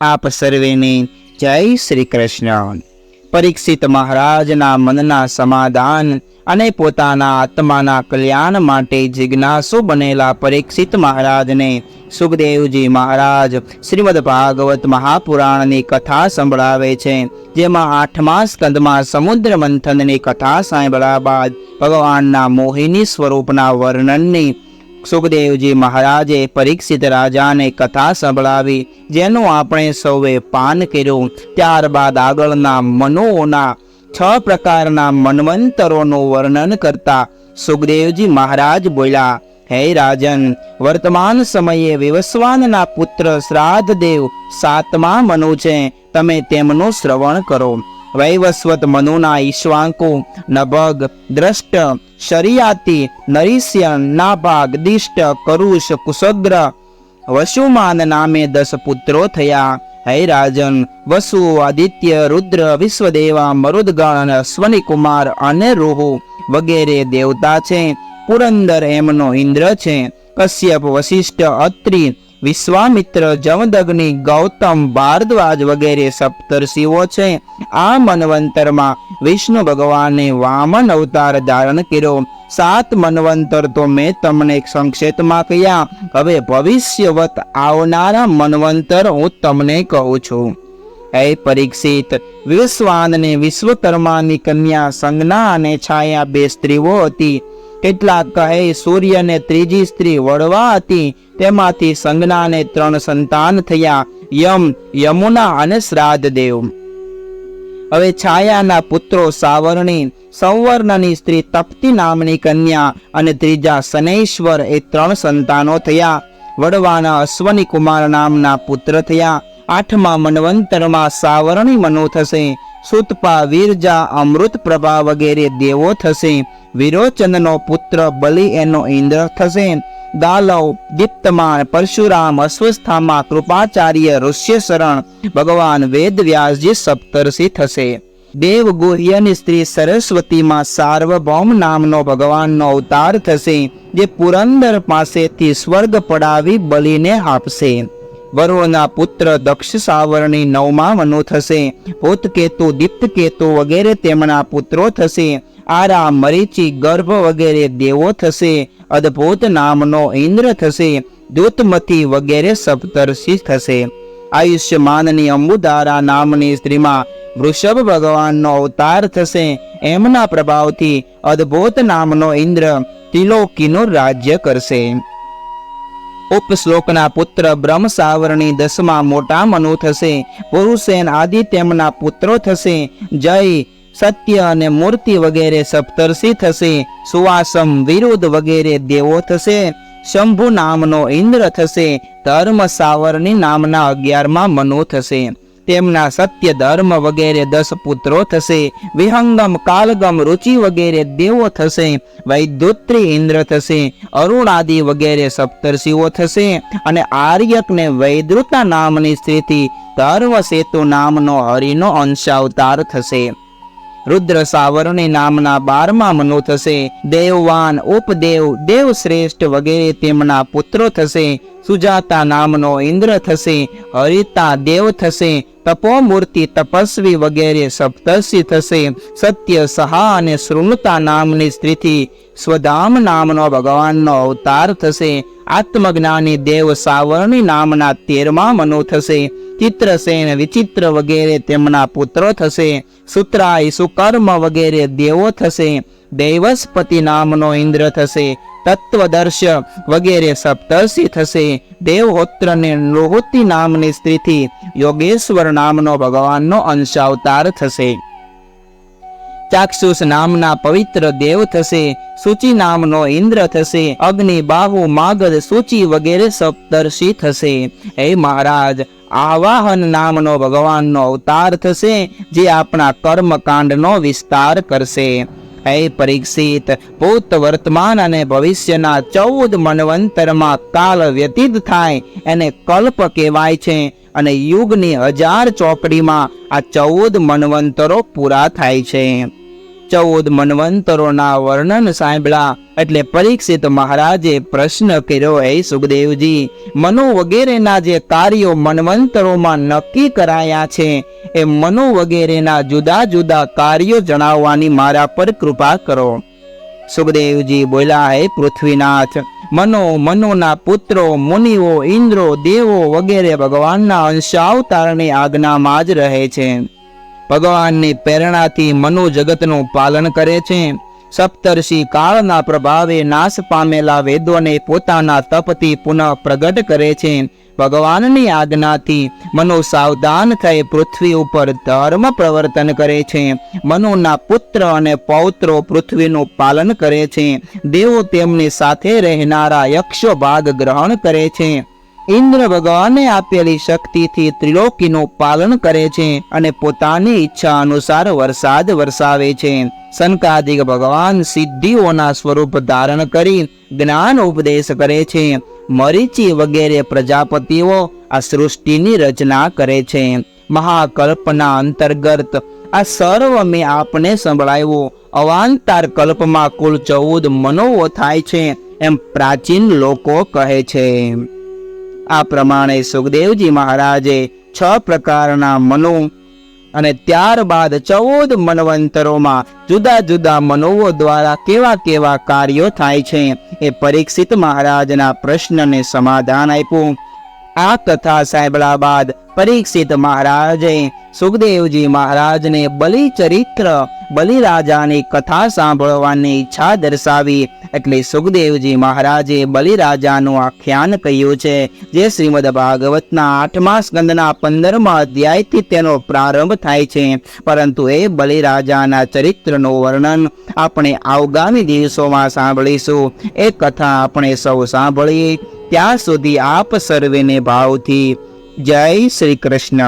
આપ સર્વેને જય શ્રી કૃષ્ણ. પરીક્ષિત મહારાજના મનના સમાધાન અને પોતાના આત્માના કલ્યાણ માટે જિજ્ઞાસુ બનેલા પરીક્ષિત મહારાજને સુખદેવજી મહારાજ શ્રીમદ ભાગવત મહાપુરાણની કથા સંભળાવે છે, જેમાં આઠમા સ્કંદમાં સમુદ્ર મંથનની કથા સાંભળ્યા બાદ ભગવાનના મોહિની સ્વરૂપના વર્ણનની સુખદેવજી મહારાજે પરીક્ષિત રાજાને કથા સંભળાવી, જેનું આપણે સૌએ પાન કર્યું. ત્યારબાદ આગળના મનોના છ પ્રકારના મન્વંતરોનું વર્ણન કરતા સુખદેવજી મહારાજ બોલ્યા, હે રાજન, વર્તમાન સમયે વિવસ્વાનના પુત્ર શ્રાદ્ધદેવ સાતમા મનુ છે. તમે તેમનું શ્રવણ કરો. વૈવસ્વત મનુના ઈશ્વાંકુ નભગ દ્રષ્ટ શરિયાતી નરીસ્ય નાભાગ દિષ્ટ કરુષ કુશગ્ર વસુમાન નામે દસ પુત્રો થયા. હૈ રાજન, વસુ, આદિત્ય, રુદ્ર, વિશ્વદેવા, મરુદગણ અને અશ્વની કુમાર અને રોહુ વગેરે દેવતા છે. પુરંદર એમનો ઇન્દ્ર છે. કશ્યપ વશિષ્ઠ અત્રિ વિશ્વામિત્ર જમદગ્નિ ગૌતમ ભારદ્વાજ વગેરે સપ્તર્ષિઓ છે. આ મનવંતરમાં વિષ્ણુ ભગવાને વામન અવતાર ધારણ કર્યો. સાત મનવંતર તો મેં તમને સંક્ષેપમાં કહ્યા. હવે ભવિષ્યવત આવનારા મનવંતર હું તમને કહું છું. હે પરીક્ષિત, વિશ્વાનને વિશ્વકર્માની કન્યા સંજ્ઞા અને છાયા બે સ્ત્રીઓ હતી. કેટલાક કહે, સૂર્યને ત્રીજી સ્ત્રી વડવા હતી. તેમાંથી સંજ્ઞાને ત્રણ સંતાન થયા. યમ, યમુના અને શ્રાદ્ધદેવ. હવે છાયાના પુત્રો સાવરણી, સંવર્ણની સ્ત્રી તપ્તી નામની કન્યા અને ત્રીજા શનૈશ્વર એ ત્રણ સંતાનો થયા. વડવાના અશ્વની કુમાર નામના પુત્ર થયા. આઠમા મનવંતરમાં સાવરણી મનો થશે. સુતપા વીરજા અમૃત પ્રભા વગેરે દેવો થશે. વિરોચનનો પુત્ર બલિ એનો ઇન્દ્ર થશે. દાલવ, દીપ્તમાન, પરશુરામ, અશ્વસ્થામા, કૃપાચાર્ય ઋષ્ય શરણ ભગવાન વેદ વ્યાસજી સપ્તર્ષિ થશે. દેવ ગુહ્યની સ્ત્રી સરસ્વતીમાં સાર્વભૌમ નામનો ભગવાનનો અવતાર થશે, જે પુરંદર પાસેથી સ્વર્ગ પડાવી બલિને આપશે. વરુણના પુત્ર દક્ષ સાવરણી નવમા વનો થશે ભૂતકેતુ દીપ્તકેતુ વગેરે તેમના પુત્રો થશે. આરા મરીચી ગર્ભ વગેરે દેવો થશે. અદ્ભુત નામનો ઇન્દ્ર થશે. દૂતમતી વગેરે સપ્તર્ષિ થશે. આયુષ્યમાનની અંબુદારા નામની સ્ત્રીમાં વૃષભ ભગવાનનો અવતાર થશે. એમના પ્રભાવથી અદ્ભુત નામનો ઇન્દ્ર ત્રિલોકીનું રાજ્ય કરશે. ઉપશ્લોકના પુત્ર બ્રહ્મ સાવરણી દસમા મોટા મનુ થશે. પુરુષેન આદિ તેમના પુત્રો થશે. જય, સત્ય અને મૂર્તિ વગેરે સપ્તર્ષિ થશે. સુવાસમ વિરુદ્ધ વગેરે દેવો થશે. શંભુ નામનો ઇન્દ્ર થશે. ધર્મ સાવરણી નામના અગિયારમાં મનુ થશે. તેમના સત્ય ધર્મ વગેરે દસ પુત્રો થશે, વિહંગમ, કાલગમ, રુચિ વગેરે દેવો થશે, વૈદ્યુત્રી ઇન્દ્ર થશે, અરુણાદિ વગેરે સપ્તર્ષિઓ થશે અને આર્યકને વૈદ્રુતા નામની સ્થિતિ ધર્મ સેતુ નામનો હરિનો અંશાવતાર થશે. રુદ્ર સાવરણી નામના બારમા મનો થશે, દેવવાન, ઉપદેવ દેવ શ્રેષ્ઠ વગેરે તેમના પુત્રો થશે સુજાતા નામનો ઇન્દ્ર થશે, હરિતા દેવ થશે, તપોમૂર્તિ તપસ્વી વગેરે સપ્તર્ષિ થશે, સત્ય, સહા અને શૃણતા નામની સ્ત્રીથી સ્વધામ નામનો ભગવાનનો અવતાર થશે, આત્મજ્ઞાની દેવ સાવરણી નામના તેરમા મનુ થશે, ચિત્રસેન વિચિત્ર વગેરે તેમના પુત્રો થશે સુત્રાય સુકર્મ વગેરે દેવો થશે દૈવસ્પતિ નામનો ઇન્દ્ર થશે, તત્વદર્શ વગેરે સપ્તર્ષિ થશે. દેવહોત્ર ને નામની સ્ત્રીથી યોગેશ્વર નામનો ભગવાનનો અંશાવતાર થશે. ચાક્ષુષ નામના પવિત્ર દેવ થશે, સૂચિ નામનો ઇન્દ્ર થશે, અગ્નિ, બાહુ, માગધ, સૂચિ વગેરે સપ્તર્ષિ થશે. હે મહારાજ, આવાહન નામનો ભગવાનનો અવતાર થશે, જે આપણા કર્મકાંડનો વિસ્તાર કરશે. હે પરીક્ષિત. ભૂત વર્તમાન અને ભવિષ્યના ચૌદ મનવંતરમાં કાલ વ્યતીત થાય એને કલ્પ કહેવાય છે. અને યુગની હજાર ચોકડીમાં આ ચૌદ મનવંતરો પૂરા થાય છે. ચૌદ મનવંતરોના વર્ણન સાંભળ્યા એટલે પરીક્ષિત મહારાજે પ્રશ્ન કર્યો, હે સુખદેવજી, મનુ વગેરેના જે કાર્યો મનવંતરોમાં નક્કી કરાયા છે, એ મનુ વગેરેના જુદા જુદા કાર્યો જણાવવાની મારા પર કૃપા કરો. સુખદેવજી બોલ્યા, હે પૃથ્વીનાથ, મનો મનોના પુત્રો, મુનિઓ, ઇન્દ્રો, દેવો વગેરે ભગવાનના અંશાવતારની આજ્ઞામાં જ રહે છે. ભગવાનની પ્રેરણાથી મનોજગતનું પાલન કરે છે. સપ્તર્ષિ કાળના પ્રભાવે નાશ પામેલા વેદોને પોતાના તપથી પુનઃ પ્રગટ કરે છે. ભગવાનની આજ્ઞાથી મનો સાવધાન થઈ પૃથ્વી ઉપર ધર્મ પ્રવર્તન કરે છે. મનુના પુત્ર અને પૌત્રો પૃથ્વીનું પાલન કરે છે. દેવો તેમની સાથે રહેનારા યક્ષો ભાગ ગ્રહણ કરે છે. ઇન્દ્ર ભગવાને આપેલી શક્તિથી ત્રિલોકીનું પાલન કરે છે અને પોતાની ઈચ્છા અનુસાર વરસાદ વરસાવે છે. સનકાદિક ભગવાન સિદ્ધિઓના સ્વરૂપ ધારણ કરી જ્ઞાન ઉપદેશ કરે છે. મરીચી વગેરે પ્રજાપતિઓ આ સૃષ્ટિની રચના કરે છે. મહાકલ્પના અંતર્ગત આ સર્વ મેં આપને સંભળાવ્યું અવાંતર કલ્પમાં કુલ ચૌદ મનોવો થાય છે, એમ પ્રાચીન લોકો કહે છે. આ પ્રમાણે સુખદેવજી મહારાજે છ પ્રકારના મનો અને ત્યારબાદ ચૌદ મનવંતરોમાં જુદા જુદા મનોવો દ્વારા કેવા કેવા કાર્યો થાય છે એ પરીક્ષિત મહારાજના પ્રશ્નને સમાધાન આપ્યું. આ કથા સાંભળ્યા બાદ પરીક્ષિત મહારાજે સુખદેવજી મહારાજને બલિ ચરિત્ર બલિરાજાની કથા સાંભળવાની ઈચ્છા દર્શાવી. એટલે સુખદેવજી મહારાજે બલિરાજાનું આખ્યાન કહ્યું છે, જે શ્રીમદ ભાગવતના આઠમા સ્કંદના પંદરમા અધ્યાયથી તેનો પ્રારંભ થાય છે. પરંતુ એ બલિરાજાના ચરિત્રનું વર્ણન આપણે આવગામી દિવસોમાં સાંભળીશું. એ કથા આપણે સૌ સાંભળીએ. ત્યાં સુધી આપ સર્વેને ભાવથી જય શ્રી કૃષ્ણ.